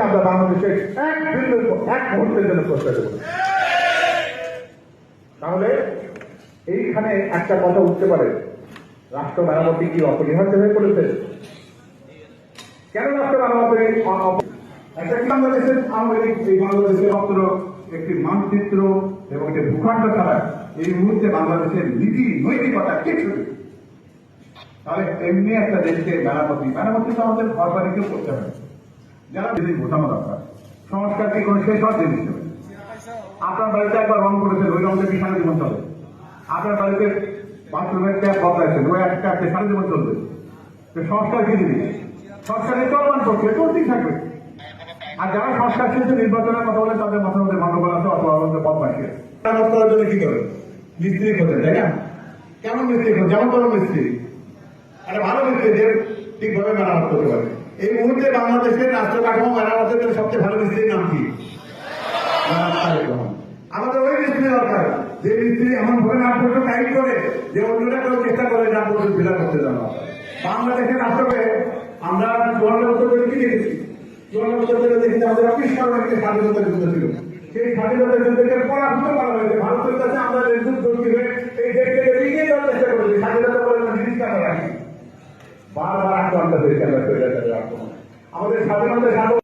থেকে আমরা বাংলাদেশের এক বিন্দু এক মুহূর্তের জন্য প্রশ্রয় দেব। তাহলে এইখানে একটা কথা উঠতে পারে। রাষ্ট্র মেরামতি কি অপরিহার্য হয়ে পড়েছে? কেন রাষ্ট্র মেরামতি একটা বাংলাদেশের আওয়ামী লীগ, এই বাংলাদেশের মাত্র একটি মানচিত্র এবং একটি ভূখণ্ড ছাড়া এই মুহূর্তে বাংলাদেশের নীতি, নৈতিকতা কিছু। তাহলে এমনি একটা দেশকে মেরামতি মেরামতি তো আমাদের ঘর বাড়িকেও করতে হবে। যারা জিনিস বোঝানো দরকার। সংস্কার কি কোনো শেষ হওয়ার জিনিস নয়। আপনার বাড়িতে একবার রং করেছেন, ওই রঙটা কি সারা জীবন চলে? আপনার বাড়িতে বাথরুমের ট্যাপ বদলাইছেন ওই একটা ট্যাপে সারা জীবন চলবে। সংস্কার কি জিনিস? সংস্কারের চলমান প্রক্রিয়া চলতেই থাকবে। আর যারা সংস্কার শেষে নির্বাচনের কথা বলে তাদের মাথার মধ্যে মানবল আছে, অথবা আমাদের বাকি করার জন্য কি করে? মিস্ত্রি খোঁজে, তাই না? কেমন মিস্ত্রি খোঁজে? যেমন কোনো মিস্ত্রি। একটা ভালো মিস্ত্রি যে ঠিকভাবে মেরামত করতে পারে। এই মুহূর্তে বাংলাদেশের রাষ্ট্র কাঠামো মেরামতের সবচেয়ে ভালো মিস্ত্রির নাম কি? আমাদের ওই মিস্ত্রি দরকার। যে মিস্ত্রি এমন ভাবে নাম করতে টাইট করে, যে অন্যরা কেউ চেষ্টা করে, নাম করতে ফিলা করতে জানা বাংলাদেশের রাষ্ট্রকে আমরা চুয়ান্ন বছর ধরে কি দেখেছি? চুয়ান্ন বছর ধরে দেখেছি আমাদের অফিস করার একটি স্বাধীনতা যুদ্ধ ছিল। সেই স্বাধীনতা যুদ্ধকে পরাভূত করা হয়েছে। ভারতের কাছে আমরা যুদ্ধ কি হয়ে এই দেশ হয়েছে আমরা আমাদের স্বাধীনতা